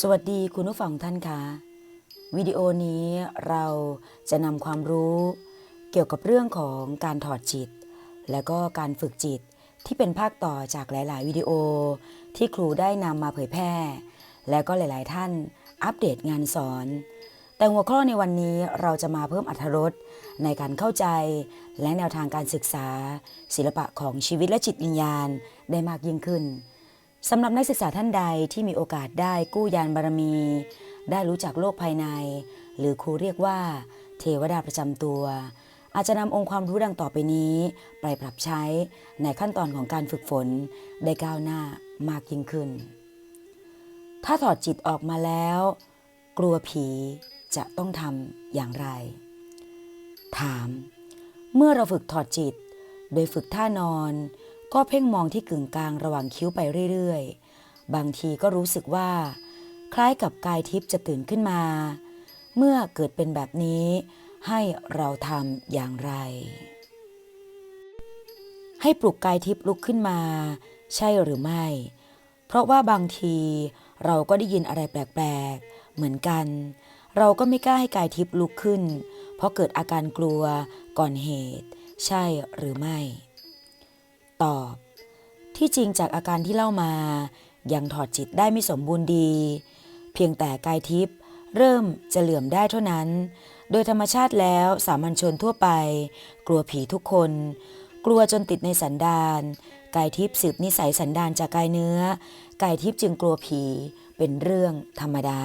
สวัสดีคุณผู้ฟังท่านคะวิดีโอนี้เราจะนำความรู้เกี่ยวกับเรื่องของการถอดจิต และก็การฝึกจิตที่เป็นภาคต่อจากหลาย ๆ วิดีโอที่ครูได้นำมาเผยแพร่ และก็หลาย ๆ ท่านอัปเดตงานสอน แต่หัวข้อในวันนี้เราจะมาเพิ่มอรรถรสในการเข้าใจ และแนวทางการศึกษา ศิลปะของชีวิตและจิตวิญญาณได้มากยิ่งขึ้น สำหรับนักศึกษาท่านใดที่มีโอกาสได้กู้ยานบารมี ได้รู้จักโลกภายใน หรือครูเรียกว่า เทวดาประจำตัว อาจจะนำองค์ความรู้ดังต่อไปนี้ ไปปรับใช้ในขั้นตอนของการฝึกฝน ได้ก้าวหน้ามากยิ่งขึ้น ถ้าถอดจิตออกมาแล้ว กลัวผีจะต้องทำอย่างไร ถาม เมื่อเราฝึกถอดจิต โดยฝึกท่านอน ก็เพ่งมองที่กึ่งกลางระหว่างคิ้วไปเรื่อยๆ บางทีก็รู้สึกว่า คล้ายกับกายทิพย์จะตื่นขึ้นมา เมื่อเกิดเป็นแบบนี้ให้เราทำอย่างไร ให้ปลุกกายทิพย์ลุกขึ้นมา ใช่หรือไม่ เพราะว่าบางทีเราก็ได้ยินอะไรแปลกๆ เหมือนกัน เราก็ไม่กล้าให้กายทิพย์ลุกขึ้น เพราะเกิดอาการกลัวก่อนเหตุ ใช่หรือไม่ ตอบ ที่จริงจากอาการที่เล่ามา ยังถอดจิตได้ไม่สมบูรณ์ดี เพียงแต่กายทิพย์เริ่มจะเหลื่อมได้เท่านั้น โดยธรรมชาติแล้วสามัญชนทั่วไป กลัวผีทุกคน กลัวจนติดในสันดานกายทิพย์สืบนิสัยสันดานจากกายเนื้อกายทิพย์จึงกลัวผีเป็นเรื่องธรรมดา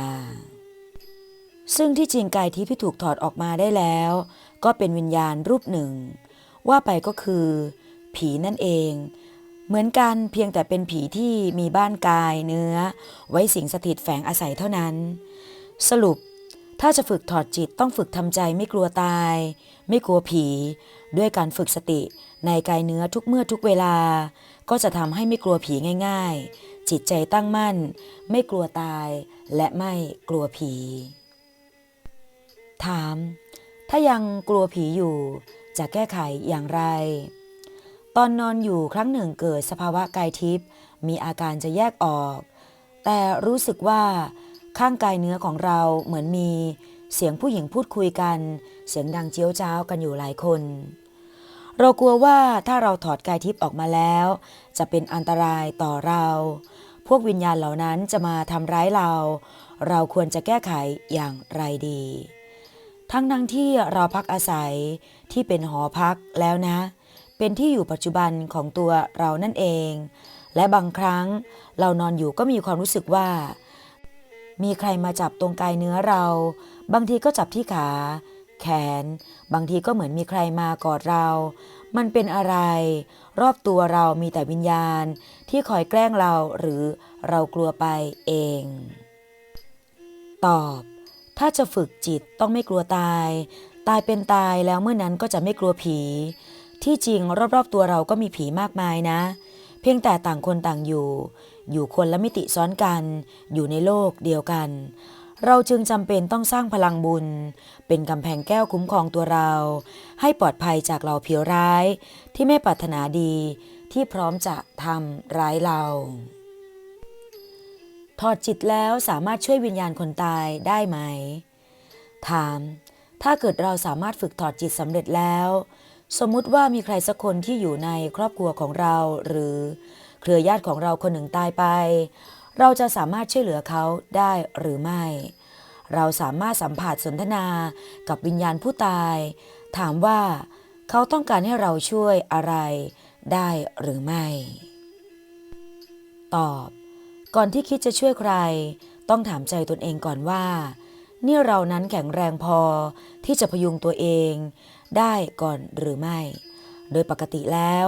ซึ่งที่จริงกายทิพย์ที่ถูกถอดออกมาได้แล้ว ก็เป็นวิญญาณรูปหนึ่ง ว่าไปก็คือ ผีนั่นเอง เหมือนกันเพียงแต่เป็นผีที่มีบ้านกายเนื้อ ไว้สิงสถิตแฝงอาศัยเท่านั้น สรุปถ้าจะฝึกถอดจิตต้องฝึกทำใจไม่กลัวตาย ไม่กลัวผี ด้วยการฝึกสติในกายเนื้อทุกเมื่อทุกเวลา ก็จะทำให้ไม่กลัวผีง่าย ๆ จิตใจตั้งมั่น ไม่กลัวตาย และไม่กลัวผี ถาม ถ้ายังกลัวผีอยู่ จะแก้ไขอย่างไร ตอนนอนอยู่ครั้งหนึ่งเกิดสภาวะกายทิพย์มีอาการจะแยกออก แต่รู้สึกว่าข้างกายเนื้อของเราเหมือนมีเสียงผู้หญิงพูดคุยกัน เสียงดังเจียวจ้าวกันอยู่หลายคน เรากลัวว่าถ้าเราถอดกายทิพย์ออกมาแล้ว จะเป็นอันตรายต่อเรา พวกวิญญาณเหล่านั้นจะมาทำร้ายเรา เราควรจะแก้ไขอย่างไรดี ทั้งทั้งที่เราพักอาศัยที่เป็นหอพักแล้วนะ เป็นที่อยู่ปัจจุบันของตัวเรานั่นเอง และบางครั้งเรานอนอยู่ก็มีความรู้สึกว่า มีใครมาจับตรงกายเนื้อเรา บางทีก็จับที่ขา แขน บางทีก็เหมือนมีใครมากอดเรา มันเป็นอะไร รอบตัวเรามีแต่วิญญาณ ที่คอยแกล้งเราหรือเรากลัวไปเอง ตอบ ถ้าจะฝึกจิตต้องไม่กลัวตาย ตายเป็นตายแล้วเมื่อนั้นก็จะไม่กลัวผี ที่จริงรอบๆตัวเราก็มีผีมากมายนะ เพียงแต่ต่างคนต่างอยู่ อยู่คนละมิติซ้อนกัน อยู่ในโลกเดียวกัน เราจึงจำเป็นต้องสร้างพลังบุญ เป็นกำแพงแก้วคุ้มครองตัวเรา ให้ปลอดภัยจากเหล่าผีร้าย ที่ไม่ปรารถนาดีที่พร้อมจะทำร้ายเราถอดจิตแล้วสามารถช่วยวิญญาณคนตายได้ไหม ถาม ถ้าเกิดเราสามารถฝึกถอดจิตสำเร็จแล้ว สมมุติว่ามีใครสักคนที่อยู่ในครอบครัวของเราหรือเครือญาติของเราคนหนึ่งตายไป เราจะสามารถช่วยเหลือเขาได้หรือไม่ เราสามารถสัมผัสสนทนากับวิญญาณผู้ตาย ถามว่าเขาต้องการให้เราช่วยอะไรได้หรือไม่ ตอบ ก่อนที่คิดจะช่วยใคร ต้องถามใจตนเองก่อนว่า นี่เรานั้นแข็งแรงพอที่จะพยุงตัวเอง ได้ก่อนหรือไม่ โดยปกติแล้ว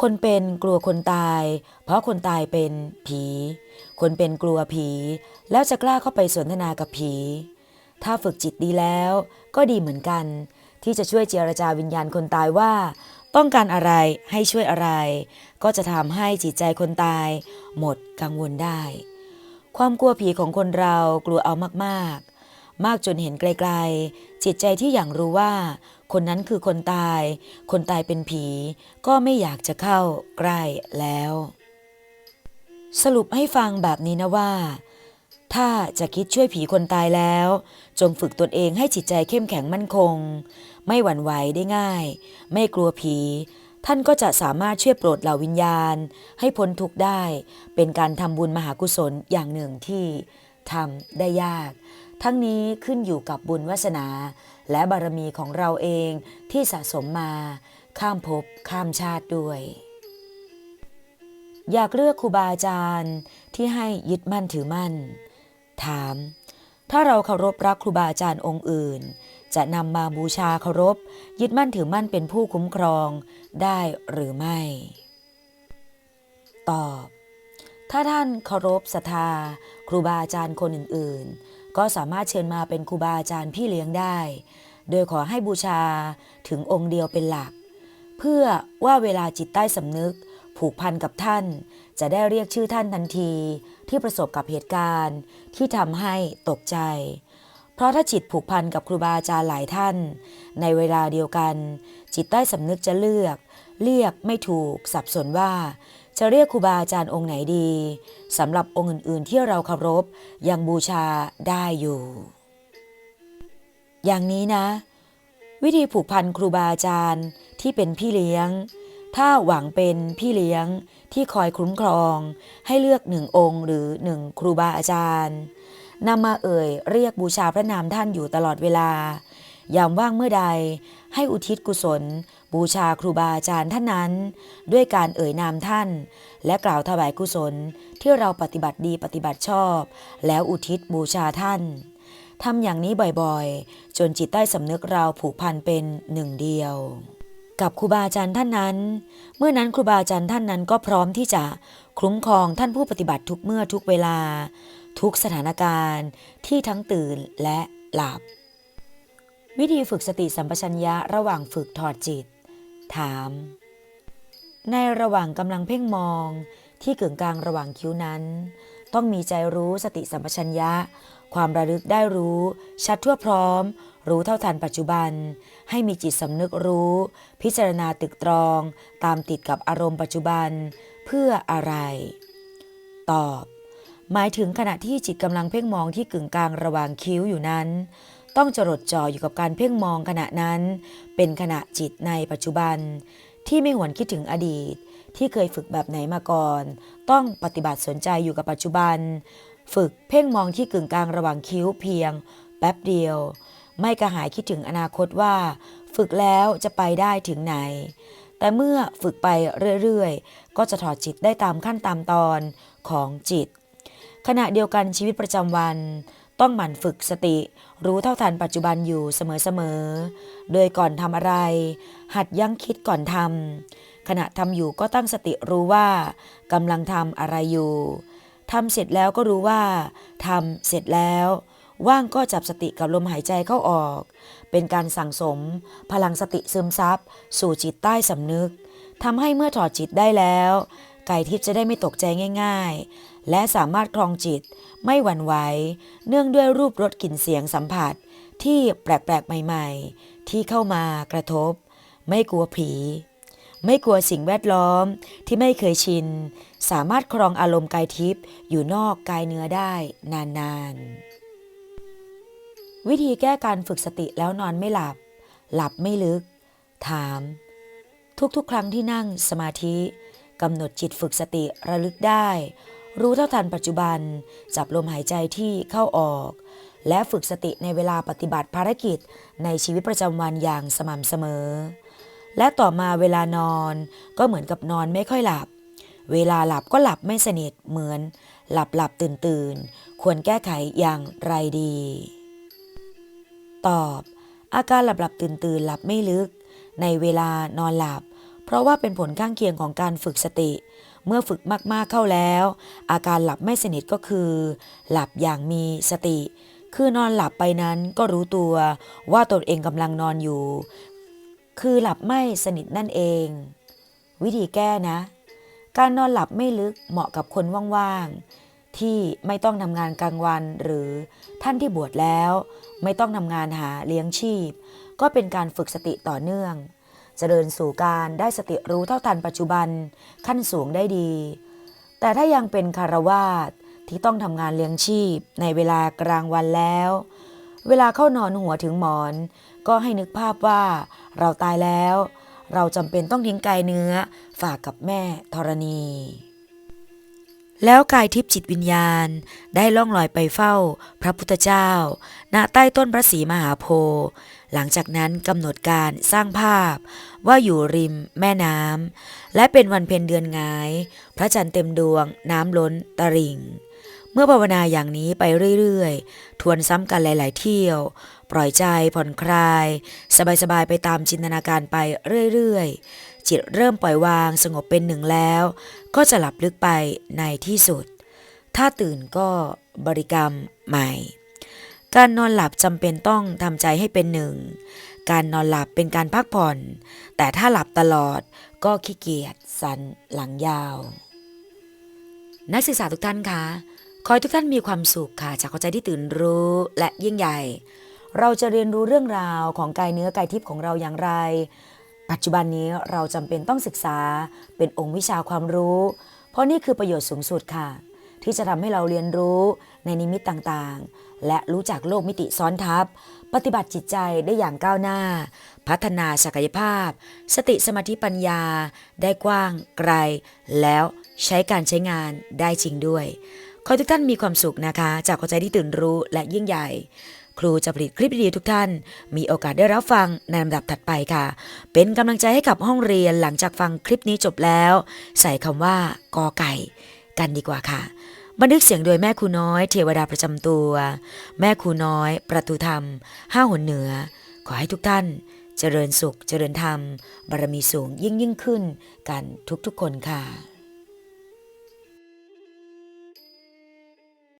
คนเป็นกลัวคนตาย เพราะคนตายเป็นผี คนเป็นกลัวผี แล้วจะกล้าเข้าไปสนทนากับผี ถ้าฝึกจิตดีแล้วก็ดีเหมือนกัน ที่จะช่วยเจรจาวิญญาณคนตายว่า ต้องการอะไรให้ช่วยอะไร ก็จะทำให้จิตใจคนตาย หมดกังวลได้ ความกลัวผีของคนเรากลัวเอามากๆ มากจนเห็นไกลๆ จิตใจที่อย่างรู้ว่า คนนั้นคือคนตาย คนตายเป็นผี ก็ไม่อยากจะเข้าใกล้แล้ว สรุปให้ฟังแบบนี้นะว่า ถ้าจะคิดช่วยผีคนตายแล้ว จงฝึกตนเองให้จิตใจเข้มแข็งมั่นคง ไม่หวั่นไหวได้ง่าย ไม่กลัวผี ท่านก็จะสามารถช่วยโปรดเหล่าวิญญาณ ให้พ้นทุกข์ได้ เป็นการทำบุญมหากุศลอย่างหนึ่งที่ทำได้ยาก ทั้งนี้ขึ้นอยู่กับบุญวาสนา และบารมีของเราเองที่สะสมมา ข้ามภพข้ามชาติด้วย อยากเลือกครูบาอาจารย์ที่ให้ยึดมั่นถือมั่น ถาม ถ้าเราเคารพรักครูบาอาจารย์องค์อื่น จะนำมาบูชาเคารพ ยึดมั่นถือมั่นเป็นผู้คุ้มครองได้หรือไม่ ตอบ ถ้าท่านเคารพศรัทธา ครูบาอาจารย์คนอื่นๆ ก็สามารถเชิญมาเป็นครูบาอาจารย์พี่เลี้ยงได้ โดยขอให้บูชาถึงองค์เดียวเป็นหลัก เพื่อว่าเวลาจิตใต้สำนึก ผูกพันกับท่าน จะได้เรียกชื่อท่านทันที ที่ประสบกับเหตุการณ์ ที่ทำให้ตกใจ เพราะถ้าจิตผูกพันกับครูบาอาจารย์หลายท่าน ในเวลาเดียวกัน จิตใต้สำนึกจะเลือก เรียกไม่ถูกสับสนว่า จะเรียกครูบาอาจารย์องค์ไหนดีสำหรับองค์อื่น ๆ ที่เราเคารพยังบูชาได้อยู่ อย่างนี้นะ วิธีผูกพันครูบาอาจารย์ที่เป็นพี่เลี้ยง ถ้าหวังเป็นพี่เลี้ยงที่คอยคุ้มครอง ให้เลือกหนึ่งองค์หรือหนึ่งครูบาอาจารย์นำมาเอ่ยเรียกบูชาพระนามท่านอยู่ตลอดเวลายามว่างเมื่อใดให้อุทิศกุศล บูชาครูบาอาจารย์ท่านนั้น ด้วยการเอ่ยนามท่าน และกล่าวถวายกุศลที่เราปฏิบัติดีปฏิบัติชอบ แล้วอุทิศบูชาท่านทำอย่างนี้บ่อยๆ จนจิตใต้สำนึกเราผูกพันเป็นหนึ่งเดียว กับครูบาอาจารย์ท่านนั้น เมื่อนั้นครูบาอาจารย์ท่านนั้นก็พร้อมที่จะคุ้มครองท่านผู้ปฏิบัติทุกเมื่อทุกเวลา ทุกสถานการณ์ที่ทั้งตื่นและหลับ วิธีฝึกสติสัมปชัญญะระหว่างฝึกถอดจิต ถาม ในระหว่างกำลังเพ่งมองที่กึ่งกลางระหว่างคิ้วนั้น ต้องมีใจรู้สติสัมปชัญญะ ความระลึกได้รู้ ชัดทั่วพร้อม รู้เท่าทันปัจจุบัน ให้มีจิตสำนึกรู้ พิจารณาตึกตรอง ตามติดกับอารมณ์ปัจจุบัน เพื่ออะไร ตอบ หมายถึงขณะที่จิตกำลังเพ่งมองที่กึ่งกลางระหว่างคิ้วอยู่นั้น ต้องจดจ่ออยู่กับการเพ่งมองขณะนั้น เป็นขณะจิตในปัจจุบัน ที่ไม่หวนคิดถึงอดีต ที่เคยฝึกแบบไหนมาก่อน ต้องปฏิบัติสนใจอยู่กับปัจจุบัน ฝึกเพ่งมองที่กึ่งกลางระหว่างคิ้วเพียง แป๊บเดียว ไม่กระหายคิดถึงอนาคตว่า ฝึกแล้วจะไปได้ถึงไหน แต่เมื่อฝึกไปเรื่อยๆ ก็จะถอดจิตได้ตามขั้นตามตอนของจิต ขณะเดียวกันชีวิตประจำวัน ต้องหมั่นฝึกสติ รู้เท่าทันปัจจุบันอยู่เสมอๆ โดยก่อนทำอะไร หัดยั้งคิดก่อนทำขณะทำอยู่ก็ตั้งสติรู้ว่ากำลังทำอะไรอยู่ทำเสร็จแล้วก็รู้ว่าทำเสร็จแล้ว ว่างก็จับสติกับลมหายใจเข้าออก เป็นการสั่งสม พลังสติซึมซับสู่จิตใต้สำนึกทำให้เมื่อถอดจิตได้แล้วไก่ทิพย์จะได้ไม่ตกใจง่าย ๆ และสามารถครองจิต ไม่หวั่นไหวเนื่องด้วยรูปรสกลิ่นเสียงสัมผัสที่แปลกๆใหม่ๆ ที่เข้ามากระทบ ไม่กลัวผี ไม่กลัวสิ่งแวดล้อมที่ไม่เคยชิน สามารถครองอารมณ์กายทิพย์อยู่นอกกายเนื้อได้นานๆ วิธีแก้การฝึกสติแล้วนอนไม่หลับ หลับไม่ลึก ถาม ทุกๆ ครั้งที่นั่งสมาธิกำหนดจิตฝึกสติระลึกได้ รู้เท่าทันปัจจุบัน จับลมหายใจที่เข้าออก และฝึกสติในเวลาปฏิบัติภารกิจในชีวิตประจำวันอย่างสม่ำเสมอ และต่อมาเวลานอนก็เหมือนกับนอนไม่ค่อยหลับ เวลาหลับก็หลับไม่สนิทเหมือน หลับหลับตื่นตื่นควรแก้ไขอย่างไรดี ตอบ อาการหลับหลับตื่นตื่นหลับไม่ลึก ในเวลานอนหลับ เพราะว่าเป็นผลข้างเคียงของการฝึกสติ เมื่อฝึกมากๆเข้าแล้ว อาการหลับไม่สนิทก็คือ หลับอย่างมีสติ คือนอนหลับไปนั้นก็รู้ตัวว่าตนเองกำลังนอนอยู่ คือหลับไม่สนิทนั่นเอง วิธีแก้นะ การนอนหลับไม่ลึกเหมาะกับคนว่างๆ ที่ไม่ต้องทำงานกลางวันหรือท่านที่บวชแล้ว ไม่ต้องทำงานหาเลี้ยงชีพ ก็เป็นการฝึกสติต่อเนื่อง เจริญสู่การได้สติรู้เท่าทันปัจจุบันขั้นสูงได้ดี แต่ถ้ายังเป็นคารวาสที่ต้องทำงานเลี้ยงชีพในเวลากลางวันแล้ว เวลาเข้านอนหัวถึงหมอน ก็ให้นึกภาพว่าเราตายแล้ว เราจำเป็นต้องทิ้งกายเนื้อฝากกับแม่ธรณี แล้วกายทิพย์จิตวิญญาณ ได้ล่องลอยไปเฝ้า พระพุทธเจ้า ณใต้ต้นพระศรีมหาโพธิ์หลังจากนั้นกำหนดการสร้างภาพ ว่าอยู่ริมแม่น้ำและเป็นวันเพ็ญเดือนงาย พระจันทร์เต็มดวง น้ำล้นตริ่ง เมื่อภาวนาอย่างนี้ไปเรื่อยๆ ทวนซ้ำกันหลาย ๆ เที่ยว ปล่อยใจผ่อนคลาย สบาย ๆ ไปตามจินตนาการไปเรื่อย ๆ จิตเริ่มปล่อยวางสงบเป็นหนึ่งแล้ว ก็จะหลับลึกไปในที่สุด ถ้าตื่นก็บริกรรมใหม่ การนอนหลับจำเป็นต้องทำใจให้เป็นหนึ่ง การนอนหลับเป็นการพักผ่อน แต่ถ้าหลับตลอดก็ขี้เกียจสันหลังยาว นักศึกษาทุกท่านคะขอให้ทุกท่านมีความสุขค่ะจากหัวใจที่ตื่นรู้และยิ่งใหญ่ เราจะเรียนรู้เรื่องราวของกายเนื้อกายทิพย์ของเราอย่างไร ปัจจุบันนี้เราจำเป็นต้องศึกษาเป็นองค์วิชาความรู้ เพราะนี่คือประโยชน์สูงสุดค่ะ ที่จะทำให้เราเรียนรู้ในนิมิตต่างๆ และรู้จักโลกมิติซ้อนทับ ปฏิบัติจิตใจได้อย่างก้าวหน้า พัฒนาศักยภาพ สติสมาธิปัญญา ได้กว้างไกล แล้วใช้การใช้งานได้จริงด้วย ขอทุกท่านมีความสุขนะคะ จากหัวใจที่ตื่นรู้และยิ่งใหญ่ ครูจะผลิตคลิปดีๆทุกท่าน มีโอกาสได้รับฟังในลำดับถัดไปค่ะ เป็นกำลังใจให้กับห้องเรียนหลังจากฟังคลิปนี้จบแล้ว ใส่คำว่ากอไก่ กันดีกว่าค่ะ บันทึกเสียงโดยแม่ครูน้อยเทวดาประจำตัว แม่ครูน้อย ประตูธรรมห้าหนเหนือ ขอให้ทุกท่าน เจริญสุข เจริญธรรมบารมีสูงยิ่งยิ่งขึ้น กันทุกๆคนค่ะ